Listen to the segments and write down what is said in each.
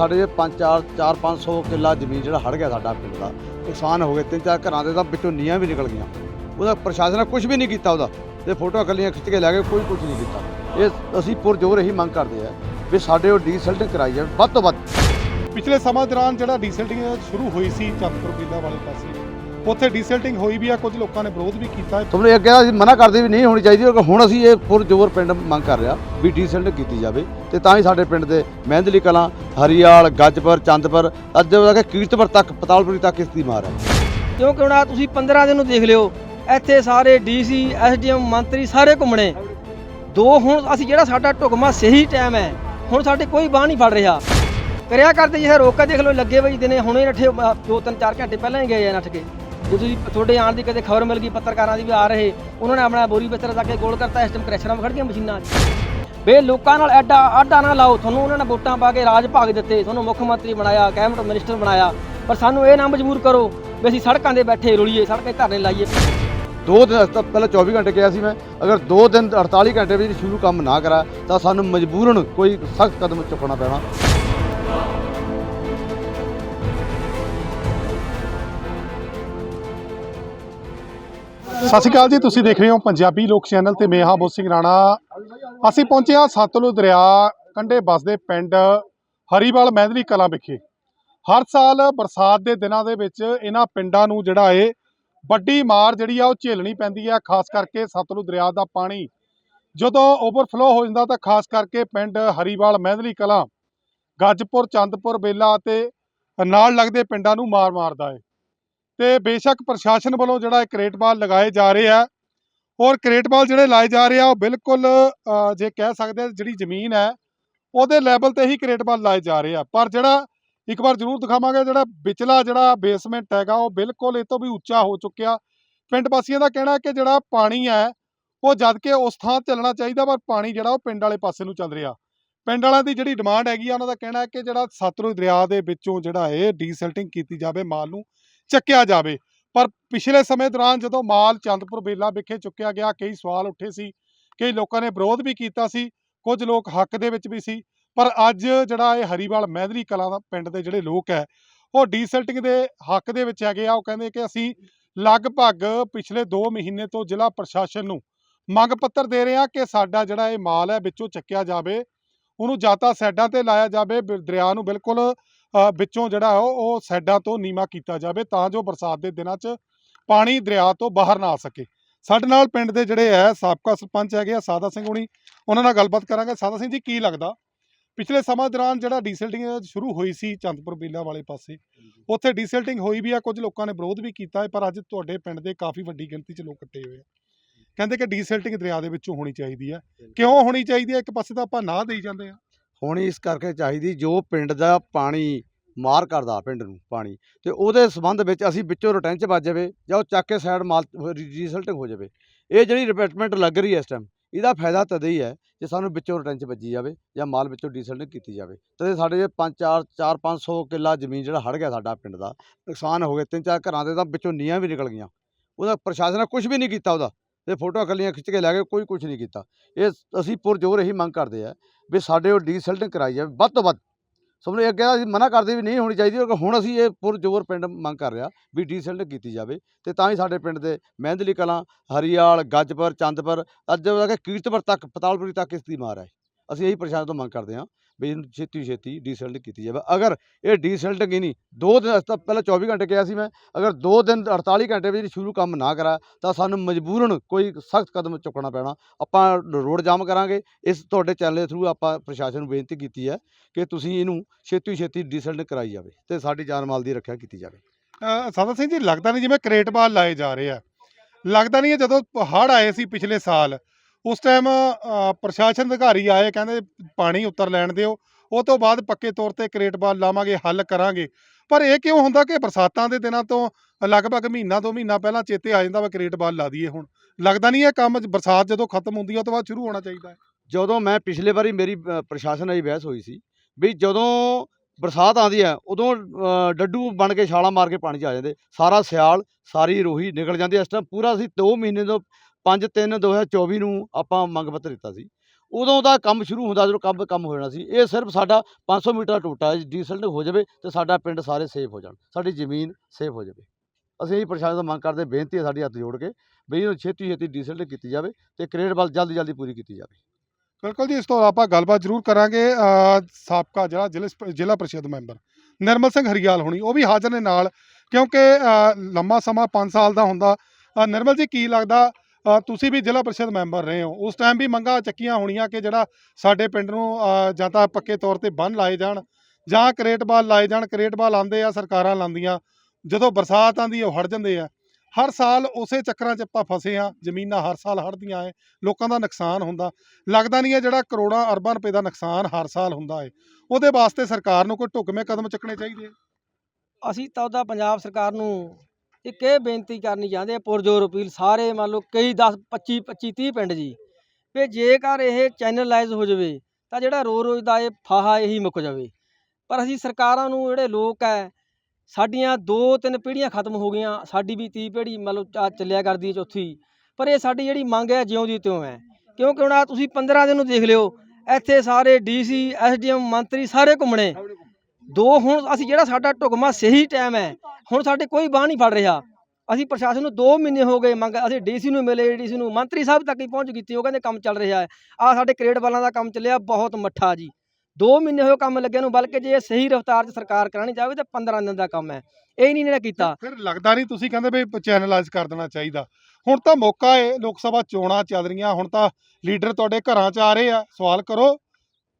ਸਾਡੇ 5 4 4 500 ਕਿੱਲਾ ਜ਼ਮੀਨ ਜਿਹੜਾ ਹੜ ਗਿਆ ਸਾਡਾ ਪਿੰਡ ਦਾ, ਨੁਕਸਾਨ ਹੋ ਗਏ, ਤਿੰਨ ਚਾਰ ਘਰਾਂ ਦੇ ਤਾਂ ਵਿੱਚੋਂ ਨੀਆਂ ਵੀ ਨਿਕਲ ਗਈਆਂ। ਉਹਦਾ ਪ੍ਰਸ਼ਾਸਨ ਨੇ ਕੁਝ ਵੀ ਨਹੀਂ ਕੀਤਾ ਉਹਦਾ। ਤੇ ਫੋਟੋਆਂ ਕੱਲੀਆਂ ਖਿੱਚ ਕੇ ਲੈ ਗਏ, ਕੋਈ ਕੁਝ ਨਹੀਂ ਕੀਤਾ। ਇਹ ਅਸੀਂ ਪੁਰਜੋਰ ਇਹੀ ਮੰਗ ਕਰਦੇ ਆ ਵੀ ਸਾਡੇ ਉਹ ਡੀਸਲਟ ਕਰਾਈ ਜਾਵੇ, ਵੱਧ ਤੋਂ ਵੱਧ। ਪਿਛਲੇ ਸਮਾਂ ਦੌਰਾਨ ਜਿਹੜਾ ਡੀਸਲਟਿੰਗ ਸ਼ੁਰੂ ਹੋਈ ਸੀ ਚੰਦਪੁਰ ਬੀਲਾ ਵਾਲੇ ਪਾਸੇ ਉੱਥੇ ਡੀਸਲਟਿੰਗ ਹੋਈ ਵੀ ਆ ਕੁਝ ਲੋਕਾਂ ਨੇ ਵਿਰੋਧ ਵੀ ਕੀਤਾ। ਤੁਹਾਨੂੰ ਅੱਗੇ ਅਸੀਂ ਮਨਾ ਕਰਦੇ ਵੀ ਨਹੀਂ ਹੋਣੀ ਚਾਹੀਦੀ ਪਰ ਹੁਣ ਅਸੀਂ ਇਹ ਪੁਰਜੋਰ ਪਿੰਡ ਮੰਗ ਕਰ ਰਿਹਾ ਵੀ ਡੀਸਲਟ ਕੀਤੀ ਜਾਵੇ ਤੇ ਤਾਂ ਹੀ ਸਾਡੇ ਪਿੰਡ ਦੇ ਮਹਿੰਦਲੀ ਕਲਾਂ ਹਰੀਆਲ ਗੱਜਪੁਰ ਚੰਦਪੁਰ ਅੱਜ ਤੱਕ ਕੀਰਤਪੁਰ ਤੱਕ ਪਤਾਲਪੁਰੀ ਤੱਕ ਇਸ ਦੀ ਮਾਰ ਹੈ। ਕਿਉਂਕਿ ਹੁਣ ਆਹ ਤੁਸੀਂ 15 ਦਿਨ ਨੂੰ ਦੇਖ ਲਿਓ ਇੱਥੇ ਸਾਰੇ ਡੀਸੀ ਐਸਡੀਐਮ ਮੰਤਰੀ ਸਾਰੇ ਘੁੰਮਣੇ। ਦੋ ਹੁਣ ਅਸੀਂ ਜਿਹੜਾ ਸਾਡਾ ਢੁਕਮਾ ਸਹੀ ਟਾਈਮ ਹੈ ਹੁਣ ਸਾਡੇ ਕੋਈ ਬਾਹ ਨਹੀਂ ਫੜ ਰਿਹਾ। ਕਰਿਆ ਕਰਦੇ ਜੇ ਰੋਕ ਕੇ ਦੇਖ ਲਓ ਲੱਗੇ ਵਈ ਦਿਨੇ ਹੁਣੇ ਨੱਠੇ ਦੋ ਤਿੰਨ ਚਾਰ ਘੰਟੇ ਪਹਿਲਾਂ ਹੀ ਗਏ ਆ ਨੱਠ ਕੇ। ਜੇ ਤੁਸੀਂ ਤੁਹਾਡੇ ਆਉਣ ਦੀ ਕਦੇ ਖਬਰ ਮਿਲ ਗਈ ਪੱਤਰਕਾਰਾਂ ਦੀ ਵੀ ਆ ਰਹੇ, ਉਹਨਾਂ ਨੇ ਆਪਣਾ ਬੋਰੀ ਬਿਸਤਰਾ ਜਾ ਕੇ ਗੋਲ ਕਰਤਾ, ਇਸ ਟਾਈਮ ਕ੍ਰੈਸ਼ਰਾਂ ਵਿੱਚ ਖੜ ਗਈਆਂ ਮਸ਼ੀਨਾਂ ਬੇ ਲੋਕਾਂ ਨਾਲ ਐਡਾ ਆਡਾ ਨਾ ਲਾਓ, ਤੁਹਾਨੂੰ ਉਹਨਾਂ ਨੇ ਵੋਟਾਂ ਪਾ ਕੇ ਰਾਜ ਭਾਗ ਦਿੱਤੇ, ਤੁਹਾਨੂੰ ਮੁੱਖ ਮੰਤਰੀ ਬਣਾਇਆ, ਕੈਬਨਿਟ ਮਿਨਿਸਟਰ ਬਣਾਇਆ, ਪਰ ਸਾਨੂੰ ਇਹ ਨਾ ਮਜਬੂਰ ਕਰੋ ਵੀ ਅਸੀਂ ਸੜਕਾਂ ਦੇ ਬੈਠੇ ਰੁਲੀਏ, ਸੜਕਾਂ 'ਤੇ ਧਰਨੇ ਲਾਈਏ। ਦੋ ਦਿਨ ਤਾਂ ਪਹਿਲਾਂ 24 ਘੰਟੇ ਕਿਹਾ ਸੀ ਮੈਂ, ਅਗਰ ਦੋ ਦਿਨ 48 ਘੰਟੇ ਵਿੱਚ ਸ਼ੁਰੂ ਕੰਮ ਨਾ ਕਰਾ, ਤਾਂ ਸਾਨੂੰ ਮਜਬੂਰਨ ਕੋਈ ਸਖਤ ਕਦਮ ਚੁੱਕਣਾ ਪੈਣਾ। ਸਤਿ ਸ਼੍ਰੀ ਅਕਾਲ ਜੀ, ਤੁਸੀਂ ਦੇਖ ਰਹੇ ਹੋ ਪੰਜਾਬੀ ਲੋਕ ਚੈਨਲ ਤੇ ਮੈਂ ਹਾਂ ਬੋਧ ਸਿੰਘ ਰਾਣਾ। ਅਸੀਂ ਪਹੁੰਚੇ ਹਾਂ ਸਤਲੁਜ ਦਰਿਆ ਕੰਢੇ ਬਸਦੇ ਪਿੰਡ ਹਰੀਵਾਲ ਮਹਿੰਦਲੀ ਕਲਾਂ ਵਿਖੇ। ਹਰ ਸਾਲ ਬਰਸਾਤ ਦੇ ਦਿਨਾਂ ਦੇ ਵਿੱਚ ਇਹਨਾਂ ਪਿੰਡਾਂ ਨੂੰ ਜਿਹੜਾ ਏ ਵੱਡੀ ਮਾਰ ਜਿਹੜੀ ਆ ਉਹ ਝੇਲਣੀ ਪੈਂਦੀ ਆ, ਖਾਸ ਕਰਕੇ ਸਤਲੁਜ ਦਰਿਆ ਦਾ ਪਾਣੀ। ਜਦੋਂ ਓਵਰਫਲੋ ਹੋ ਜਾਂਦਾ ਤਾਂ ਖਾਸ ਕਰਕੇ ਪਿੰਡ ਹਰੀਵਾਲ ਮਹਿੰਦਲੀ ਕਲਾਂ, ਗੱਜਪੁਰ, ਚੰਦਪੁਰ, ਬੇਲਾ ਅਤੇ ਨਾਲ ਲੱਗਦੇ ਪਿੰਡਾਂ ਨੂੰ ਮਾਰ ਮਾਰਦਾ ਏ। ਤੇ ਬੇਸ਼ੱਕ ਪ੍ਰਸ਼ਾਸਨ ਵੱਲੋਂ ਜਿਹੜਾ ਇਹ ਕਰੇਟਬਾਲ ਲਗਾਏ ਜਾ ਰਹੇ ਆ, ਔਰ ਕਰੇਟਬਾਲ ਜਿਹੜੇ ਲਾਏ ਜਾ ਰਹੇ ਆ, ਉਹ ਬਿਲਕੁਲ ਜੇ ਕਹਿ ਸਕਦੇ ਜਿਹੜੀ ਜ਼ਮੀਨ ਹੈ, ਉਹਦੇ ਲੈਵਲ ਤੇ ਹੀ ਕਰੇਟਬਾਲ ਲਾਏ ਜਾ ਰਹੇ ਆ। ਪਰ ਜਿਹੜਾ, ਇੱਕ ਵਾਰ ਜ਼ਰੂਰ ਦਿਖਾਵਾਂਗੇ, ਜਿਹੜਾ ਵਿਚਲਾ ਜਿਹੜਾ ਬੇਸਮੈਂਟ ਹੈਗਾ, ਉਹ ਬਿਲਕੁਲ ਇਹ ਤੋਂ ਵੀ ਉੱਚਾ ਹੋ ਚੁੱਕਿਆ। ਪਿੰਡ ਵਾਸੀਆਂ ਦਾ ਕਹਿਣਾ ਹੈ ਕਿ ਜਿਹੜਾ ਪਾਣੀ ਹੈ, ਉਹ ਜਦ ਕਿ ਉਸ ਥਾਂ ਚੱਲਣਾ ਚਾਹੀਦਾ, ਪਰ ਪਾਣੀ ਜਿਹੜਾ ਉਹ ਪਿੰਡ ਵਾਲੇ ਪਾਸੇ ਨੂੰ ਚੱਲ ਰਿਹਾ। ਪਿੰਡ ਵਾਲਿਆਂ ਦੀ ਜਿਹੜੀ ਡਿਮਾਂਡ ਹੈਗੀ ਆ, ਉਹਨਾਂ ਦਾ ਕਹਿਣਾ ਹੈ ਕਿ ਜਿਹੜਾ ਸਤਲੁਜ ਦਰਿਆ ਦੇ ਵਿੱਚੋਂ ਜਿਹੜਾ ਇਹ ਡੀਸਲਟਿੰਗ ਕੀਤੀ ਜਾਵੇ ਮਾਲ ਨੂੰ ਚੱਕਿਆ ਜਾਵੇ। ਪਰ ਪਿਛਲੇ ਸਮੇਂ ਦੌਰਾਨ ਜਦੋਂ ਮਾਲ ਚੰਦਪੁਰ ਬੇਲਾ ਵਿਖੇ ਚੁੱਕਿਆ ਗਿਆ, ਕਈ ਸਵਾਲ ਉੱਠੇ ਸੀ, ਕਈ ਲੋਕਾਂ ਨੇ ਵਿਰੋਧ ਵੀ ਕੀਤਾ ਸੀ, ਕੁਝ ਲੋਕ ਹੱਕ ਦੇ ਵਿੱਚ ਵੀ ਸੀ। ਪਰ ਅੱਜ ਜਿਹੜਾ ਇਹ ਹਰੀਵਾਲ ਮਹਿਦਰੀ ਕਲਾਂ ਦਾ ਪਿੰਡ ਦੇ ਜਿਹੜੇ ਲੋਕ ਹੈ, ਉਹ ਡੀਸਲਟਿੰਗ ਦੇ ਹੱਕ ਦੇ ਵਿੱਚ ਹੈਗੇ ਆ। ਉਹ ਕਹਿੰਦੇ ਕਿ ਅਸੀਂ ਲਗਭਗ ਪਿਛਲੇ 2 ਮਹੀਨੇ ਤੋਂ ਜ਼ਿਲ੍ਹਾ ਪ੍ਰਸ਼ਾਸਨ ਨੂੰ ਮੰਗ ਪੱਤਰ ਦੇ ਰਹੇ ਆ ਕਿ ਸਾਡਾ ਜਿਹੜਾ ਇਹ ਮਾਲ ਹੈ, ਵਿੱਚੋਂ ਚੱਕਿਆ ਜਾਵੇ। ਉਹਨੂੰ ਜਾਂ ਤਾਂ ਸਾਈਡਾਂ ਤੇ ਲਾਇਆ ਜਾਵੇ ਦਰਿਆ ਨੂੰ ਬਿਲਕੁਲ ਵਿੱਚੋਂ ਜਿਹੜਾ ਉਹ ਸਾਈਡਾਂ ਤੋਂ ਨੀਵਾ ਕੀਤਾ ਜਾਵੇ ਤਾਂ ਜੋ ਬਰਸਾਤ ਦੇ ਦਿਨਾਂ 'ਚ ਪਾਣੀ ਦਰਿਆ ਤੋਂ ਬਾਹਰ ਨਾ ਆ ਸਕੇ। ਸਾਡੇ ਨਾਲ ਪਿੰਡ ਦੇ ਜਿਹੜੇ ਹੈ ਸਾਬਕਾ ਸਰਪੰਚ ਹੈਗੇ ਆ ਸਾਦਾ ਸਿੰਘ ਹੁਣੀ ਉਹਨਾਂ ਨਾਲ ਗੱਲਬਾਤ ਕਰਾਂਗੇ। ਸਾਦਾ ਸਿੰਘ ਜੀ ਕੀ ਲੱਗਦਾ? ਪਿਛਲੇ ਸਮਾਂ ਦੌਰਾਨ ਜਿਹੜਾ ਡੀਸਲਟਿੰਗ ਸ਼ੁਰੂ ਹੋਈ ਸੀ ਚੰਦਪੁਰ ਬੀਲਾ ਵਾਲੇ ਪਾਸੇ ਉੱਥੇ ਡੀਸਲਟਿੰਗ ਹੋਈ ਵੀ ਆ ਕੁਝ ਲੋਕਾਂ ਨੇ ਵਿਰੋਧ ਵੀ ਕੀਤਾ ਹੈ ਪਰ ਅੱਜ ਤੁਹਾਡੇ ਪਿੰਡ ਦੇ ਕਾਫੀ ਵੱਡੀ ਗਿਣਤੀ 'ਚ ਲੋਕ ਇਕੱਠੇ ਹੋਏ ਆ। ਕਹਿੰਦੇ ਕਿ ਡੀਸਲਟਿੰਗ ਦਰਿਆ ਦੇ ਵਿੱਚੋਂ ਹੋਣੀ ਚਾਹੀਦੀ ਹੈ। ਕਿਉਂ ਹੋਣੀ ਚਾਹੀਦੀ ਹੈ? ਇੱਕ ਪਾਸੇ ਤਾਂ ਆਪਾਂ ਨਾ ਦੇਈ ਜਾਂਦੇ ਆ। ਹੋਣੀ ਇਸ ਕਰਕੇ ਚਾਹੀਦੀ ਜੋ ਪਿੰਡ ਦਾ ਪਾਣੀ ਮਾਰ ਕਰਦਾ ਪਿੰਡ ਨੂੰ ਪਾਣੀ ਤੇ ਉਹਦੇ ਸੰਬੰਧ ਵਿੱਚ ਅਸੀਂ ਵਿੱਚੋਂ ਰਿਟੈਂਚ ਵੱਜ ਜਾਵੇ ਜਾਂ ਉਹ ਚੱਕ ਕੇ ਸਾਈਡ ਮਾਲ ਰੀਸਲਟਿੰਗ ਹੋ ਜਾਵੇ। ਇਹ ਜਿਹੜੀ ਰਿਪੈਟਮੈਂਟ ਲੱਗ ਰਹੀ ਹੈ ਇਸ ਟਾਈਮ ਇਹਦਾ ਫਾਇਦਾ ਤਦ ਹੀ ਹੈ ਜੇ ਸਾਨੂੰ ਵਿੱਚੋਂ ਰਿਟੈਂਚ ਵੱਜੀ ਜਾਵੇ ਜਾਂ ਮਾਲ ਵਿੱਚੋਂ ਡੀਸਲਟਿੰਗ ਕੀਤੀ ਜਾਵੇ। ਤੇ ਸਾਡੇ ਜੇ 5 4 4 500 ਕਿੱਲਾ ਜ਼ਮੀਨ ਜਿਹੜਾ ਹੜ ਗਿਆ ਸਾਡਾ ਪਿੰਡ ਦਾ, ਨੁਕਸਾਨ ਹੋ ਗਿਆ ਤਿੰਨ, ਚਾਰ ਘਰਾਂ ਦੇ ਤਾਂ ਵਿੱਚੋਂ ਨੀਆਂ ਵੀ ਨਿਕਲ ਗਈਆਂ। ਉਹਦਾ ਪ੍ਰਸ਼ਾਸਨ ਨੇ ਕੁਝ ਵੀ ਨਹੀਂ ਕੀਤਾ ਉਹਦਾ। ਤੇ ਫੋਟੋਆਂ ਕੱਲੀਆਂ ਖਿੱਚ ਕੇ ਲੈ ਗਏ, ਕੋਈ ਕੁਝ ਨਹੀਂ ਕੀਤਾ। ਇਹ ਅਸੀਂ ਪੁਰਜੋਰ ਇਹੀ ਮੰਗ ਕਰਦੇ ਆ ਵੀ ਸਾਡੇ ਉਹ ਡੀਸਲਟਿੰਗ ਕਰਾਈ ਜਾਵੇ, ਵੱਧ ਤੋਂ ਵੱਧ। ਸਭ ਨੂੰ ਕਿਹਾ ਅਸੀਂ ਮਨਾ ਕਰਦੇ ਵੀ ਨਹੀਂ ਹੋਣੀ ਚਾਹੀਦੀ ਪਰ ਹੁਣ ਅਸੀਂ ਇਹ ਪੁਰਜੋਰ ਪਿੰਡ ਮੰਗ ਕਰ ਰਿਹਾ ਵੀ ਡੀਸਲਟਿੰਗ ਕੀਤੀ ਜਾਵੇ। ਤੇ ਤਾਂ ਹੀ ਸਾਡੇ ਪਿੰਡ ਦੇ ਮਹਿੰਦਲੀ ਕਲਾਂ, ਹਰੀਆਲ, ਗੱਜਪੁਰ, ਚੰਦਪੁਰ, ਅੱਜ ਤੱਕ ਕੀਰਤਪੁਰ ਤੱਕ, ਪਤਾਲਪੁਰੀ ਤੱਕ ਇਸ ਦੀ ਮਾਰ ਹੈ ਅਸੀਂ ਇਹੀ ਪ੍ਰਸ਼ਾਸਨ ਤੋਂ ਮੰਗ ਕਰਦੇ ਹਾਂ ਵੀ ਇਹਨੂੰ ਛੇਤੀ ਛੇਤੀ ਡੀਸਲਟਿੰਗ ਕੀਤੀ ਜਾਵੇ। ਅਗਰ ਇਹ ਡੀਸਲਟਿੰਗ ਹੀ ਨਹੀਂ ਦੋ ਦਿਨ ਅਸੀਂ ਤਾਂ ਪਹਿਲਾਂ 24 ਘੰਟੇ ਕਿਹਾ ਸੀ ਮੈਂ ਅਗਰ ਦੋ ਦਿਨ 48 ਘੰਟੇ ਵਿੱਚ ਸ਼ੁਰੂ ਕੰਮ ਨਾ ਕਰਾ ਤਾਂ ਸਾਨੂੰ ਮਜਬੂਰਨ ਕੋਈ ਸਖਤ ਕਦਮ ਚੁੱਕਣਾ ਪੈਣਾ। ਆਪਾਂ ਰੋਡ ਜਾਮ ਕਰਾਂਗੇ ਇਸ ਤੁਹਾਡੇ ਚੈਨਲ ਦੇ ਥਰੂ ਆਪਾਂ ਪ੍ਰਸ਼ਾਸਨ ਨੂੰ ਬੇਨਤੀ ਕੀਤੀ ਹੈ ਕਿ ਤੁਸੀਂ ਇਹਨੂੰ ਛੇਤੀ ਛੇਤੀ ਡੀਸਲਟ ਕਰਾਈ ਜਾਵੇ ਤੇ ਸਾਡੀ ਜਾਨ ਮਾਲ ਦੀ ਰੱਖਿਆ ਕੀਤੀ ਜਾਵੇ। ਅ, ਸਾਦਾ ਸਿੰਘ ਜੀ ਲੱਗਦਾ ਨਹੀਂ ਜਿਵੇਂ ਕਰੇਟਬਾਲ ਲਾਏ ਜਾ ਰਹੇ ਆ। ਲੱਗਦਾ ਨਹੀਂ ਜਦੋਂ ਹੜ੍ਹ ਆਏ ਸੀ ਪਿਛਲੇ ਸਾਲ ਉਸ ਟਾਈਮ ਪ੍ਰਸ਼ਾਸਨ ਅਧਿਕਾਰੀ ਆਏ, ਕਹਿੰਦੇ ਪਾਣੀ ਉੱਤਰ ਲੈਣ ਦਿਓ। ਉਹ ਤੋਂ ਬਾਅਦ ਪੱਕੇ ਤੌਰ ਤੇ ਕਰੇਟਬਾਲ ਲਾਵਾਂਗੇ, ਹੱਲ ਕਰਾਂਗੇ। ਪਰ ਇਹ ਕਿਉਂ ਹੁੰਦਾ ਕਿ ਬਰਸਾਤਾਂ ਦੇ ਦਿਨਾਂ ਤੋਂ ਲਗਭਗ ਮਹੀਨਾ ਤੋਂ ਮਹੀਨਾ ਪਹਿਲਾਂ ਚੇਤੇ ਆ ਜਾਂਦਾ ਵਾ ਕਰੇਟਬਾਲ ਲਾ ਦਈਏ ਹੁਣ। ਲੱਗਦਾ ਨਹੀਂ ਇਹ ਕੰਮ ਬਰਸਾਤ ਜਦੋਂ ਖਤਮ ਹੁੰਦੀ ਹੈ ਉਹ ਤੋਂ ਬਾਅਦ ਸ਼ੁਰੂ ਹੋਣਾ ਚਾਹੀਦਾ ਹੈ। ਜਦੋਂ ਮੈਂ ਪਿਛਲੇ ਵਾਰੀ ਮੇਰੀ ਪ੍ਰਸ਼ਾਸਨ ਨਾਲ ਬਹਿਸ ਹੋਈ ਸੀ ਵੀ ਜਦੋਂ ਬਰਸਾਤ ਆਉਂਦੀ ਹੈ, ਉਦੋਂ ਡੱਡੂ ਬਣ ਕੇ ਛਾਲਾਂ ਮਾਰ ਕੇ ਪਾਣੀ 'ਚ ਆ ਜਾਂਦੇ। ਸਾਰਾ ਸਿਆਲ, ਸਾਰੀ ਰੋਹੀ ਨਿਕਲ ਜਾਂਦੀ ਇਸ ਟਾਈਮ ਪੂਰਾ ਅਸੀਂ 2 ਮਹੀਨੇ ਤੋਂ 5 3 2024 ਨੂੰ ਆਪਾਂ ਮੰਗ ਪੱਤਰ ਦਿੱਤਾ ਸੀ। ਉਦੋਂ ਦਾ ਕੰਮ ਸ਼ੁਰੂ ਹੁੰਦਾ ਜਦੋਂ ਕੰਮ ਕੰਮ ਹੋ ਜਾਣਾ ਸੀ। ਇਹ ਸਿਰਫ ਸਾਡਾ 500 ਮੀਟਰ ਦਾ ਟੋਟਾ ਡੀਸਲਟਿੰਗ ਹੋ ਜਾਵੇ ਤੇ ਸਾਡਾ ਪਿੰਡ ਸਾਰੇ ਸੇਫ ਹੋ ਜਾਣ। ਸਾਡੀ ਜ਼ਮੀਨ ਸੇਫ ਹੋ ਜਾਵੇ। ਅਸੀਂ ਇਹ ਪ੍ਰਸ਼ਾਸਨ ਤੋਂ ਮੰਗ ਕਰਦੇ, ਬੇਨਤੀ ਹੈ ਸਾਡੀ ਹੱਥ ਜੋੜ ਕੇ ਵੀ ਇਹਨੂੰ ਛੇਤੀ ਛੇਤੀ ਡੀਸਲਟ ਕੀਤੀ ਜਾਵੇ ਤੇ ਕ੍ਰੇਡ ਵੱਲ ਜਲਦੀ ਜਲਦੀ ਪੂਰੀ ਕੀਤੀ ਜਾਵੇ। ਬਿਲਕੁਲ ਜੀ, ਇਸ ਤੋਂ ਆਪਾਂ ਗੱਲਬਾਤ ਜ਼ਰੂਰ ਕਰਾਂਗੇ ਸਾਬਕਾ ਜਿਹੜਾ ਜ਼ਿਲ੍ਹਾ ਜ਼ਿਲ੍ਹਾ ਪ੍ਰੀਸ਼ਦ ਮੈਂਬਰ ਨਿਰਮਲ ਸਿੰਘ ਹਰੀਆਲ ਹੋਣੀ, ਉਹ ਵੀ ਹਾਜ਼ਰ ਨੇ ਨਾਲ ਕਿਉਂਕਿ ਲੰਮਾ ਸਮਾਂ 5 ਸਾਲ ਦਾ ਹੁੰਦਾ। ਨਿਰਮਲ ਜੀ, ਕੀ ਲੱਗਦਾ ਤੁਸੀਂ ਵੀ ਜ਼ਿਲ੍ਹਾ ਪ੍ਰੀਸ਼ਦ ਮੈਂਬਰ ਰਹੇ ਹੋ। ਉਸ ਟਾਈਮ ਵੀ ਮੰਗਾਂ ਚੱਕੀਆਂ ਹੋਣੀਆਂ ਕਿ ਜਿਹੜਾ ਸਾਡੇ ਪਿੰਡ ਨੂੰ ਜਾਂ ਤਾਂ ਪੱਕੇ ਤੌਰ ਤੇ ਬੰਨ ਲਾਏ ਜਾਣ, ਜਾਂ ਕਰੇਟ ਬਾਲ ਲਾਏ ਜਾਣ, ਕਰੇਟ ਬਾਲ ਆਉਂਦੇ ਆ, ਸਰਕਾਰਾਂ ਲਾਉਂਦੀਆਂ, ਜਦੋਂ ਬਰਸਾਤ ਆਉਂਦੀ ਉਹ ਹੜ ਜਾਂਦੇ ਆ। ਹਰ ਸਾਲ ਉਸੇ ਚੱਕਰਾਂ 'ਚ ਆਪਾਂ ਫਸੇ ਆ ਜ਼ਮੀਨਾਂ ਹਰ ਸਾਲ ਹੜਦੀਆਂ ਐ, ਲੋਕਾਂ ਦਾ ਨੁਕਸਾਨ ਹੁੰਦਾ। ਲੱਗਦਾ ਨਹੀਂ ਹੈ ਜਿਹੜਾ ਕਰੋੜਾਂ ਅਰਬਾਂ ਰੁਪਏ ਦਾ ਨੁਕਸਾਨ ਹਰ ਸਾਲ ਹੁੰਦਾ ਹੈ ਉਹਦੇ ਵਾਸਤੇ ਸਰਕਾਰ ਨੂੰ ਕੋਈ ਢੁਕਵੇਂ ਕਦਮ ਚੱਕਣੇ ਚਾਹੀਦੇ ਅਸੀਂ ਤਾਂ ਉਹਦਾ ਪੰਜਾਬ ਸਰਕਾਰ ਨੂੰ ਇੱਕ ਇਹ ਬੇਨਤੀ ਕਰਨੀ ਚਾਹੁੰਦੇ ਆ, ਪੁਰਜੋਰ ਅਪੀਲ ਸਾਰੇ ਮੰਨ ਲਓ ਕਈ 10 25 25 30 ਪਿੰਡ ਜੀ, ਵੀ ਜੇਕਰ ਇਹ ਚੈਨਲਾਈਜ਼ ਹੋ ਜਾਵੇ, ਤਾਂ ਜਿਹੜਾ ਰੋ ਰੋਜ਼ ਦਾ ਇਹ ਫਾਹਾ ਇਹੀ ਮੁੱਕ ਜਾਵੇ। ਪਰ ਅਸੀਂ ਸਰਕਾਰਾਂ ਨੂੰ ਜਿਹੜੇ ਲੋਕ ਹੈ ਸਾਡੀਆਂ ਦੋ ਤਿੰਨ ਪੀੜ੍ਹੀਆਂ ਖਤਮ ਹੋ ਗਈਆਂ, ਸਾਡੀ ਵੀ ਤੀਹ ਪੀੜ੍ਹੀ ਮੰਨ ਲਓ ਆ ਚੱਲਿਆ ਕਰਦੀ ਹੈ ਚੌਥੀ, ਪਰ ਇਹ ਸਾਡੀ ਜਿਹੜੀ ਮੰਗ ਹੈ ਜਿਉਂ ਦੀ ਤਿਉਂ ਹੈ ਕਿਉਂਕਿ ਹੁਣ ਆਹ ਤੁਸੀਂ 15 ਦਿਨ ਨੂੰ ਦੇਖ ਲਿਓ, ਇੱਥੇ ਸਾਰੇ ਡੀਸੀ, ਐਸਡੀਐਮ, ਮੰਤਰੀ ਸਾਰੇ ਘੁੰਮਣੇ। ਦੋ ਹੁਣ ਅਸੀਂ ਜਿਹੜਾ ਸਾਡਾ ਢੁਕਮਾ ਸਹੀ ਟਾਈਮ ਹੈ, ਹੁਣ ਸਾਡੇ ਕੋਈ ਬਾਹ ਨਹੀਂ ਫੜ ਰਿਹਾ। ਅਸੀਂ ਪ੍ਰਸ਼ਾਸਨ ਨੂੰ 2 ਮਹੀਨੇ ਹੋ ਗਏ ਮੰਗ, ਅਸੀਂ ਡੀਸੀ ਨੂੰ ਮਿਲੇ ਡੀਸੀ ਨੂੰ ਮੰਤਰੀ ਸਾਹਿਬ ਤੱਕ ਹੀ ਪਹੁੰਚ ਕੀਤੀ, ਉਹ ਕਹਿੰਦੇ ਕੰਮ ਚੱਲ ਰਿਹਾ ਹੈ। ਆ ਸਾਡੇ ਕ੍ਰੇਡ ਵਾਲਾਂ ਦਾ ਕੰਮ ਚੱਲਿਆ, ਬਹੁਤ ਮੱਠਾ ਜੀ। 2 ਮਹੀਨੇ ਹੋਏ ਕੰਮ ਲੱਗਿਆ ਨੂੰ, ਬਲਕਿ ਜੇ ਸਹੀ ਰਫ਼ਤਾਰ 'ਚ ਸਰਕਾਰ ਕਰਾਣੀ ਚਾਹਵੇ ਤਾਂ 15 ਦਿਨ ਦਾ ਕੰਮ ਹੈ। ਇਹ ਨਹੀਂ ਇਹਨੇ ਕੀਤਾ। ਫਿਰ ਲੱਗਦਾ ਨਹੀਂ ਤੁਸੀਂ ਕਹਿੰਦੇ ਵੀ ਚੈਨਲਾਈਜ਼ ਕਰ ਦੇਣਾ ਚਾਹੀਦਾ। ਹੁਣ ਤਾਂ ਮੌਕਾ ਹੈ, ਲੋਕ ਸਭਾ ਚੋਣਾਂ ਚੱਲ ਰਹੀਆਂ, ਹੁਣ ਤਾਂ ਲੀਡਰ ਤੁਹਾਡੇ ਘਰਾਂ 'ਚ ਆ ਰਹੇ ਆ, ਸਵਾਲ ਕਰੋ।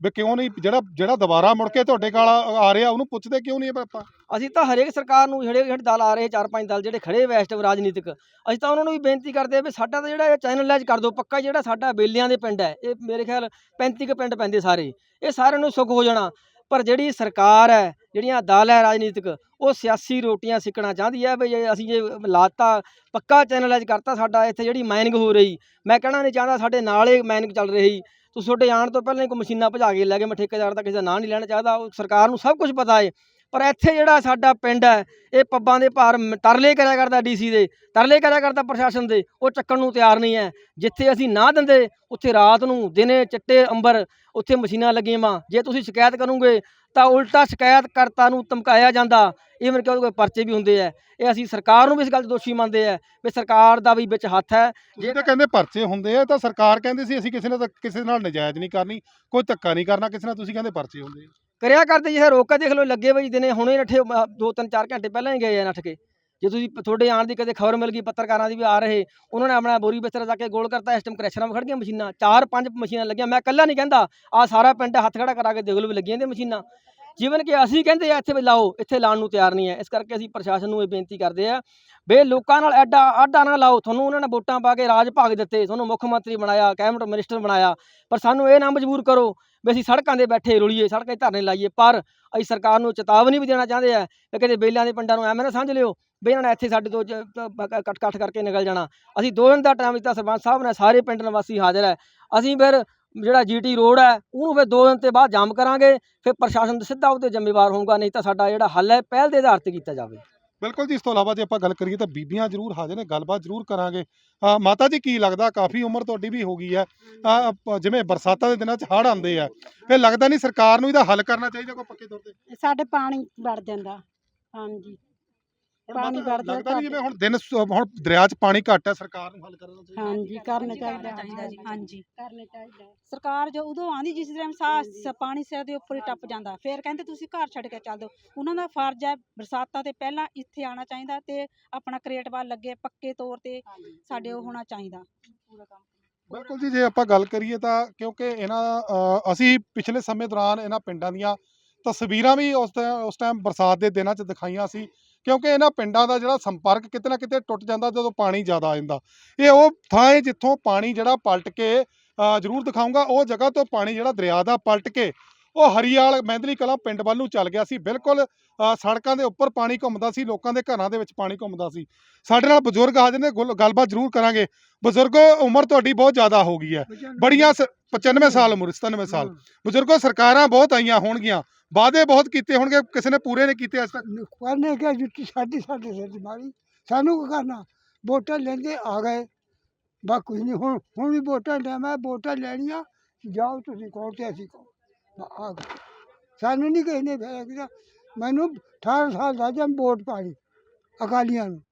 ਵੀ ਕਿਉਂ ਨਹੀਂ, ਜਿਹੜਾ ਜਿਹੜਾ ਦੁਬਾਰਾ ਮੁੜ ਕੇ ਤੁਹਾਡੇ ਕੋਲ ਆ ਰਿਹਾ, ਉਹਨੂੰ ਪੁੱਛਦੇ ਕਿਉਂ ਨਹੀਂ ਆਪਾਂ ਅਸੀਂ ਤਾਂ ਹਰੇਕ ਸਰਕਾਰ ਨੂੰ ਜਿਹੜੇ ਜਿਹੜੇ ਦਲ ਆ ਰਹੇ, ਚਾਰ ਪੰਜ ਦਲ ਜਿਹੜੇ ਖੜੇ ਵੈਸਟ ਰਾਜਨੀਤਿਕ। ਅਸੀਂ ਤਾਂ ਉਹਨਾਂ ਨੂੰ ਵੀ ਬੇਨਤੀ ਕਰਦੇ ਆ ਵੀ ਸਾਡਾ ਤਾਂ ਜਿਹੜਾ ਇਹ ਚੈਨਲਾਈਜ਼ ਕਰ ਦਿਓ, ਪੱਕਾ ਜਿਹੜਾ ਸਾਡਾ ਬੇਲਿਆਂ ਦੇ ਪਿੰਡ ਹੈ, ਇਹ ਮੇਰੇ ਖਿਆਲ 35 ਕੁ ਪਿੰਡ ਪੈਂਦੇ ਸਾਰੇ। ਇਹ ਸਾਰਿਆਂ ਨੂੰ ਸੁੱਖ ਹੋ ਜਾਣਾ। ਪਰ ਜਿਹੜੀ ਸਰਕਾਰ ਹੈ, ਜਿਹੜੀਆਂ ਦਲ ਹੈ ਰਾਜਨੀਤਿਕ, ਉਹ ਸਿਆਸੀ ਰੋਟੀਆਂ ਸਿੱਕਣਾ ਚਾਹੁੰਦੀ ਹੈ ਵੀ ਜੇ ਅਸੀਂ ਜੇ ਲਾਤਾ, ਪੱਕਾ ਚੈਨਲਾਈਜ਼ ਕਰਤਾ ਸਾਡਾ, ਇੱਥੇ ਜਿਹੜੀ ਮਾਈਨਿੰਗ ਹੋ ਰਹੀ, ਮੈਂ ਕਹਿਣਾ ਨਹੀਂ ਚਾਹੁੰਦਾ ਸਾਡੇ ਨਾਲ ਹੀ ਮਾਈਨਿੰਗ ਚੱਲ ਰਹੀ। ਤੁਸੀਂ ਤੁਹਾਡੇ ਆਉਣ ਤੋਂ ਪਹਿਲਾਂ ਹੀ ਕੋਈ ਮਸ਼ੀਨਾਂ ਭਜਾ ਕੇ ਲੈ ਗਏ, ਮੈਂ ਠੇਕੇਦਾਰ ਦਾ ਕਿਸੇ ਦਾ ਨਾਂ ਨਹੀਂ ਲੈਣਾ ਚਾਹਦਾ, ਉਹ ਸਰਕਾਰ ਨੂੰ ਸਭ ਕੁਝ ਪਤਾ ਹੈ ਪਰ ਇੱਥੇ ਜਿਹੜਾ ਸਾਡਾ ਪਿੰਡ ਹੈ, ਇਹ ਪੱਬਾਂ ਦੇ ਭਾਰ ਤਰਲੇ ਕਰਿਆ ਕਰਦਾ ਡੀਸੀ ਦੇ, ਤਰਲੇ ਕਰਿਆ ਕਰਦਾ ਪ੍ਰਸ਼ਾਸਨ ਦੇ, ਉਹ ਚੱਕਣ ਨੂੰ ਤਿਆਰ ਨਹੀਂ ਹੈ। ਜਿੱਥੇ ਅਸੀਂ ਨਾ ਦਿੰਦੇ, ਉੱਥੇ ਰਾਤ ਨੂੰ ਦਿਨੇ ਚਿੱਟੇ, ਅੰਬਰ, ਉੱਥੇ ਮਸ਼ੀਨਾਂ ਲੱਗੀਆਂ ਵਾ। ਜੇ ਤੁਸੀਂ ਸ਼ਿਕਾਇਤ ਕਰੋਗੇ ਤਾਂ ਉਲਟਾ ਸ਼ਿਕਾਇਤਕਰਤਾ ਨੂੰ ਧਮਕਾਇਆ ਜਾਂਦਾ। ਈਵਨ ਕਿ ਉਹਦੇ ਕੋਲ ਪਰਚੇ ਵੀ ਹੁੰਦੇ ਆ। ਇਹ ਅਸੀਂ ਸਰਕਾਰ ਨੂੰ ਵੀ ਇਸ ਗੱਲ 'ਚ ਦੋਸ਼ੀ ਮੰਨਦੇ ਆ ਵੀ ਸਰਕਾਰ ਦਾ ਵੀ ਵਿੱਚ ਹੱਥ ਹੈ। ਜੇ ਤਾਂ ਕਹਿੰਦੇ ਪਰਚੇ ਹੁੰਦੇ ਆ ਤਾਂ ਸਰਕਾਰ ਕਹਿੰਦੀ ਸੀ ਅਸੀਂ ਕਿਸੇ ਨਾਲ ਕਿਸੇ ਨਾਲ ਨਜਾਇਜ਼ ਨਹੀਂ ਕਰਨੀ ਕੋਈ ਧੱਕਾ ਨਹੀਂ ਕਰਨਾ ਕਿਸੇ ਨਾਲ ਤੁਸੀਂ ਕਹਿੰਦੇ ਪਰਚੇ ਹੁੰਦੇ ਆ। ਕਰਿਆ ਕਰਦੇ ਜੇ ਰੋਕ ਦੇਖ ਲਓ ਲੱਗੇ ਬਈ ਦਿਨੇ ਹੁਣੇ ਨੱਠੇ ਦੋ ਤਿੰਨ ਚਾਰ ਘੰਟੇ ਪਹਿਲਾਂ ਹੀ ਗਏ ਆ ਨੱਠ ਕੇ। ਜੇ ਤੁਸੀਂ ਤੁਹਾਡੇ ਆਉਣ ਦੀ ਕਦੇ ਖਬਰ ਮਿਲ ਗਈ ਪੱਤਰਕਾਰਾਂ ਦੀ ਵੀ ਆ ਰਹੇ, ਉਹਨਾਂ ਨੇ ਆਪਣਾ ਬੋਰੀ ਬਿਸਤਰਾ ਜਾ ਕੇ ਗੋਲ ਕਰਤਾ, ਇਸ ਟਾਈਮ ਕ੍ਰੈਸ਼ਰਾਂ ਵਿੱਚ ਖੜ ਗਈਆਂ ਮਸ਼ੀਨਾਂ, ਚਾਰ ਪੰਜ ਮਸ਼ੀਨਾਂ ਲੱਗੀਆਂ, ਮੈਂ ਇਕੱਲਾ ਨਹੀਂ ਕਹਿੰਦਾ ਆ ਸਾਰਾ ਪਿੰਡ ਹੱਥ ਖੜਾ ਕਰਾ ਕੇ ਦੇਖ ਲਓ ਵੀ ਲੱਗੀਆਂ ਨੇ ਮਸ਼ੀਨਾਂ। ਜਿਵੇਂ ਕਿ ਅਸੀਂ ਕਹਿੰਦੇ ਆ, ਇੱਥੇ ਵੀ ਲਾਓ, ਇੱਥੇ ਲਾਉਣ ਨੂੰ ਤਿਆਰ ਨਹੀਂ ਹੈ, ਇਸ ਕਰਕੇ ਅਸੀਂ ਪ੍ਰਸ਼ਾਸਨ ਨੂੰ ਇਹ ਬੇਨਤੀ ਕਰਦੇ ਆ ਬੇ ਲੋਕਾਂ ਨਾਲ ਐਡਾ ਆਡਾ ਨਾ ਲਾਓ, ਤੁਹਾਨੂੰ ਉਹਨਾਂ ਨੇ ਵੋਟਾਂ ਪਾ ਕੇ ਰਾਜ ਭਾਗ ਦਿੱਤੇ, ਤੁਹਾਨੂੰ ਮੁੱਖ ਮੰਤਰੀ ਬਣਾਇਆ, ਕੈਬਨਿਟ ਮਿਨਿਸਟਰ ਬਣਾਇਆ, ਪਰ ਸਾਨੂੰ ਇਹ ਨਾ ਮਜਬੂਰ ਕਰੋ ਵੀ ਅਸੀਂ ਸੜਕਾਂ ਦੇ ਬੈਠੇ ਰੁਲੀਏ, ਸੜਕਾਂ 'ਤੇ ਧਰਨੇ ਲਾਈਏ, ਪਰ ਅਸੀਂ ਸਰਕਾਰ ਨੂੰ ਚੇਤਾਵਨੀ ਵੀ ਦੇਣਾ ਚਾਹੁੰਦੇ ਆ ਕਿ ਕਿਤੇ ਬੇਲਿਆਂ ਦੇ ਪਿੰਡਾਂ ਨੂੰ ਐਵੇਂ ਨਾ ਸਮਝ ਲਿਓ ਵੀ ਇਹਨਾਂ ਨੇ ਇੱਥੇ ਸਾਡੇ ਤੋਂ ਕੱਟ ਕੱਟ ਕਰਕੇ ਨਿਕਲ ਜਾਣਾ। ਅਸੀਂ ਦੋ ਦਿਨ ਦਾ ਟਾਈਮ ਦਿੱਤਾ ਸਰਪੰਚ ਸਾਹਿਬ ਨੇ ਸਾਰੇ ਪਿੰਡ ਨਿਵਾਸੀ ਹਾਜ਼ਰ ਹੈ। ਅਸੀਂ ਫਿਰ ਜਿਹੜਾ ਜੀਟੀ ਰੋਡ ਹੈ ਉਹਨੂੰ ਫਿਰ ਦੋ ਦਿਨ ਤੇ ਬਾਅਦ ਜਾਮ ਕਰਾਂਗੇ ਫਿਰ ਪ੍ਰਸ਼ਾਸਨ ਸਿੱਧਾ ਉਹਤੇ ਜ਼ਿੰਮੇਵਾਰ ਹੋਊਗਾ ਨਹੀਂ ਤਾਂ ਸਾਡਾ ਜਿਹੜਾ ਹੱਲ ਹੈ ਪਹਿਲ ਦੇ ਆਧਾਰ ਤੇ ਕੀਤਾ ਜਾਵੇ। ਬਿਲਕੁਲ ਜੀ ਇਸ ਤੋਂ ਇਲਾਵਾ ਜੇ ਆਪਾਂ ਗੱਲ ਕਰੀਏ ਤਾਂ ਬੀਬੀਆਂ ਜ਼ਰੂਰ ਹਾਜ਼ਰ ਨੇ ਗੱਲਬਾਤ ਜ਼ਰੂਰ ਕਰਾਂਗੇ। ਮਾਤਾ ਜੀ ਕੀ ਲੱਗਦਾ ਕਾਫੀ ਉਮਰ ਤੁਹਾਡੀ ਵੀ ਹੋ ਗਈ ਹੈ। ਜਿਵੇਂ ਬਰਸਾਤਾਂ ਦੇ ਦਿਨਾਂ 'ਚ ਹੜ੍ਹ ਆਉਂਦੇ ਆ ਇਹ ਲੱਗਦਾ ਨਹੀਂ ਸਰਕਾਰ ਨੂੰ ਇਹਦਾ ਹੱਲ ਕਰਨਾ ਚਾਹੀਦਾ ਕੋਈ ਪੱਕੇ ਤੌਰ ਤੇ? ਸਾਡੇ ਪਾਣੀ ਵੜ ਜਾਂਦਾ ਹਾਂਜੀ। ਪਾਣੀ ਵੜਦਾ ਲੱਗਦਾ ਨਹੀਂ। ਜਿਵੇਂ ਹੁਣ ਦਿਨ ਸ- ਹੁਣ ਦਰਿਆ 'ਚ ਪਾਣੀ ਘੱਟ ਹੈ ਸਰਕਾਰ ਨੂੰ ਹੱਲ ਕਰਨਾ ਚਾਹੀਦਾ ਹਾਂਜੀ ਕਰਨਾ ਚਾਹੀਦਾ। ਚਾਹੀਦਾ ਜੀ ਹਾਂਜੀ। ਕਰਨਾ ਚਾਹੀਦਾ। ਸਰਕਾਰ ਜੋ ਉਦੋਂ ਆਂਦੀ ਜਿਸ ਟਾਈਮ ਸਾਹ ਸ- ਪਾਣੀ ਸਿਰ ਦੇ ਉੱਪਰ ਹੀ ਟੱਪ ਜਾਂਦਾ ਫਿਰ ਕਹਿੰਦੇ ਤੁਸੀਂ ਘਰ ਛੱਡ ਕੇ ਚੱਲ ਦਿਓ ਉਹਨਾਂ ਦਾ ਫਰਜ਼ ਹੈ ਬਰਸਾਤਾਂ ਤੇ ਪਹਿਲਾਂ ਇੱਥੇ ਆਉਣਾ ਚਾਹੀਦਾ ਤੇ ਆਪਣਾ ਕਰੇਟ ਵੱਲ ਲੱਗੇ ਪੱਕੇ ਤੌਰ ਤੇ ਸਾਡੇ ਉਹ ਹੋਣਾ ਚਾਹੀਦਾ। ਬਿਲਕੁਲ ਜੀ ਜੇ ਆਪਾਂ ਗੱਲ ਕਰੀਏ ਤਾਂ ਕਿਉਂਕਿ ਇਹਨਾਂ ਅ, ਅਸੀਂ ਪਿਛਲੇ ਸਮੇਂ ਦੌਰਾਨ ਇਹਨਾਂ ਪਿੰਡਾਂ ਦੀਆਂ ਤਸਵੀਰਾਂ ਵੀ ਉਸ ਟਾਈਮ ਉਸ ਟਾਈਮ ਬਰਸਾਤ ਦੇ ਦਿਨਾਂ 'ਚ ਦਿਖਾਈਆਂ ਸੀ। ਕਿਉਂਕਿ ਇਹਨਾਂ ਪਿੰਡਾਂ ਦਾ ਜਿਹੜਾ ਸੰਪਰਕ ਕਿਤੇ ਨਾ ਕਿਤੇ ਟੁੱਟ ਜਾਂਦਾ ਜਦੋਂ ਪਾਣੀ ਜ਼ਿਆਦਾ ਆ ਜਾਂਦਾ। ਇਹ ਉਹ ਥਾਂ ਹੈ ਜਿੱਥੋਂ ਪਾਣੀ ਜਿਹੜਾ ਪਲਟ ਕੇ ਅ, ਜ਼ਰੂਰ ਦਿਖਾਊਂਗਾ ਉਹ ਜਗ੍ਹਾ ਤੋਂ ਪਾਣੀ ਜਿਹੜਾ ਦਰਿਆ ਦਾ ਪਲਟ ਕੇ ਉਹ ਹਰੀਆਲ ਮਹਿੰਦਲੀ ਕਲਾਂ ਪਿੰਡ ਵੱਲ ਨੂੰ ਚੱਲ ਗਿਆ ਸੀ। ਬਿਲਕੁਲ ਸੜਕਾਂ ਦੇ ਉੱਪਰ ਪਾਣੀ ਘੁੰਮਦਾ ਸੀ ਲੋਕਾਂ ਦੇ ਘਰਾਂ ਦੇ ਵਿੱਚ ਪਾਣੀ ਘੁੰਮਦਾ ਸੀ। ਸਾਡੇ ਨਾਲ ਬਜ਼ੁਰਗ ਹਾਜ਼ਰ ਨੇ ਗੁੱਲ- ਗੱਲਬਾਤ ਜ਼ਰੂਰ ਕਰਾਂਗੇ। ਬਜ਼ੁਰਗੋ ਉਮਰ ਤੁਹਾਡੀ ਬਹੁਤ ਜ਼ਿਆਦਾ ਹੋ ਗਈ ਹੈ। ਬੜੀਆਂ ਸ- 95 ਸਾਲ ਉਮਰ 97 ਸਾਲ। ਬਜ਼ੁਰਗੋ ਸਰਕਾਰਾਂ ਬਹੁਤ ਆਈਆਂ ਹੋਣਗੀਆਂ। ਵਾਅਦੇ ਬਹੁਤ ਕੀਤੇ ਹੋਣਗੇ ਕਿਸੇ ਨੇ ਪੂਰੇ ਨਹੀਂ ਕੀਤੇ ਅਜੇ ਤੱਕ। ਕਰਨੇ ਕਿ ਜੁੱਤੀ ਸਾਡੀ ਸਾਡੇ ਸਿਰ ਦੀ ਮਾਰੀ ਸਾਨੂੰ ਕੀ ਕਰਨਾ? ਵੋਟਾਂ ਲੈਂਦੇ ਆ ਗਏ। ਬਾ ਕੁਝ ਨਹੀਂ ਹੁਣ ਹੁਣ ਵੀ ਵੋਟਾਂ ਲੈਵਾਂ ਵੋਟਾਂ ਲੈਣੀਆਂ। ਜਾਓ ਤੁਸੀਂ ਕੌਣ ਤੇ ਅਸੀਂ ਆ ਗਏ। ਸਾਨੂੰ ਨਹੀਂ ਕਿਸੇ ਨੇ ਕੀਤਾ। ਮੈਨੂੰ 18 ਸਾਲ ਦਾ ਜਮ ਵੋਟ ਪਾਈ ਅਕਾਲੀਆਂ ਨੂੰ।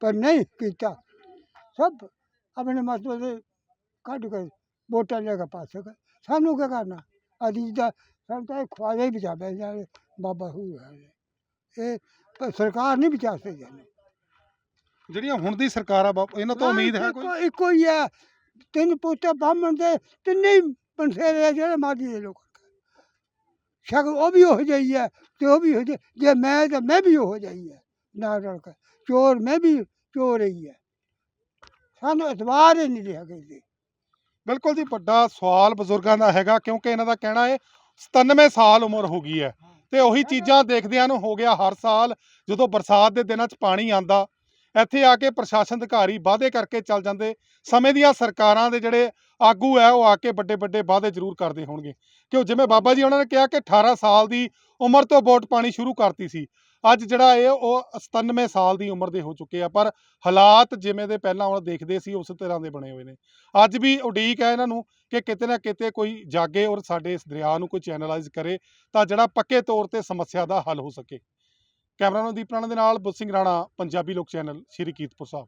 ਪਰ ਨਹੀਂ ਕੀਤਾ। ਸਭ ਆਪਣੇ ਮਤਲਬ ਦੇ ਕੱਢ ਕੇ ਵੋਟਾਂ ਲੈ ਕੇ ਪਾਸ ਗਏ। ਸਾਨੂੰ ਕੀ ਕਰਨਾ? ਅਜੀ ਦਾ ਸਾਨੂੰ ਤਾਂ ਇਹ ਖਵਾਜਾ ਹੀ ਬਚਾ ਬੈ ਜਾਵੇ। ਬਾਬਾ ਹੂ। ਇਹ ਪਰ ਸਰਕਾਰ ਨਹੀਂ ਬਚਾ ਸਕਦੀ ਇਹਨੂੰ। ਜਿਹੜੀਆਂ ਹੁਣ ਦੀ ਸਰਕਾਰ ਆ ਬਾਪ- ਇਹਨਾਂ ਤੋਂ ਉਮੀਦ ਹੈ ਕੋਈ? ਇੱਕੋ- ਇੱਕੋ ਹੀ ਹੈ। ਤਿੰਨ ਪੁੱਤ ਬਾਹਮਣ ਦੇ ਤਿੰਨੇ ਹੀ ਬਨਸੇਰੇ ਜਿਹੜੇ ਮਾਦੀ ਦੇ ਲੋਕ ਸ਼ਕ ਉਹ ਵੀ ਹੋ ਜਾਈ ਹੈ ਤੇ ਉਹ ਵੀ ਹੋ ਜਾਈ ਜੇ ਮੈਂ ਤਾਂ ਮੈਂ ਵੀ ਹੋ ਜਾਈ ਹੈ ਨਾਲ ਰਲ ਕੇ। ਚੋਰ ਮੈਂ ਵੀ ਚੋਰ ਹੀ ਹੈ। ਸਾਨੂੰ ਇਤਬਾਰ ਹੀ ਨਹੀਂ ਰਿਹਾ ਕਿਸੇ ਦੀ। ਬਿਲਕੁਲ ਜੀ ਵੱਡਾ ਸਵਾਲ ਬਜ਼ੁਰਗਾਂ ਦਾ ਹੈਗਾ ਕਿਉਂਕਿ ਇਹਨਾਂ ਦਾ ਕਹਿਣਾ ਹੈ 97 ਸਾਲ ਉਮਰ ਹੋ ਗਈ ਹੈ। ਤੇ ਉਹੀ ਚੀਜ਼ਾਂ ਦੇਖਦਿਆਂ ਨੂੰ ਹੋ ਗਿਆ ਹਰ ਸਾਲ ਜਦੋਂ ਬਰਸਾਤ ਦੇ ਦਿਨਾਂ 'ਚ ਪਾਣੀ ਆਂਦਾ ਇੱਥੇ ਆ ਕੇ ਪ੍ਰਸ਼ਾਸਨ ਅਧਿਕਾਰੀ ਵਾਅਦੇ ਕਰਕੇ ਚੱਲ ਜਾਂਦੇ। ਸਮੇਂ ਦੀਆਂ ਸਰਕਾਰਾਂ ਦੇ ਜਿਹੜੇ ਆਗੂ ਹੈ ਉਹ ਆ ਕੇ ਵੱਡੇ ਵੱਡੇ ਵਾਅਦੇ ਜ਼ਰੂਰ ਕਰਦੇ ਹੋਣਗੇ। ਕਿਉਂ? ਜਿਵੇਂ ਬਾਬਾ ਜੀ ਉਹਨਾਂ ਨੇ ਕਿਹਾ ਕਿ 18 ਸਾਲ ਦੀ ਉਮਰ ਤੋਂ ਵੋਟ ਪਾਣੀ ਸ਼ੁਰੂ ਕਰਤੀ ਸੀ। ਅੱਜ ਜਿਹੜਾ ਇਹ, ਉਹ 97 ਸਾਲ ਦੀ ਉਮਰ ਦੇ ਹੋ ਚੁੱਕੇ ਆ। ਪਰ ਹਾਲਾਤ ਜਿਵੇਂ ਦੇ ਪਹਿਲਾਂ ਉਹ ਦੇਖਦੇ ਸੀ, ਉਸ ਤਰ੍ਹਾਂ ਦੇ ਬਣੇ ਹੋਏ ਨੇ। ਅੱਜ ਵੀ ਉਡੀਕ ਹੈ ਇਹਨਾਂ ਨੂੰ ਕਿ ਕਿਤੇ ਨਾ ਕਿਤੇ ਕੋਈ ਜਾਗੇ ਔਰ ਸਾਡੇ ਇਸ ਦਰਿਆ ਨੂੰ ਕੋਈ ਚੈਨਲਾਈਜ਼ ਕਰੇ, ਤਾਂ ਜਿਹੜਾ ਪੱਕੇ ਤੌਰ ਤੇ ਸਮੱਸਿਆ ਦਾ ਹੱਲ ਹੋ ਸਕੇ। ਕੈਮਰਾਮੈਨ ਦੀਪ ਰਾਣਾ ਦੇ ਨਾਲ ਬੁੱਧ ਸਿੰਘ ਰਾਣਾ ਪੰਜਾਬੀ ਲੋਕ ਚੈਨਲ ਸ਼੍ਰੀ ਕੀਰਤਪੁਰ ਸਾਹਿਬ।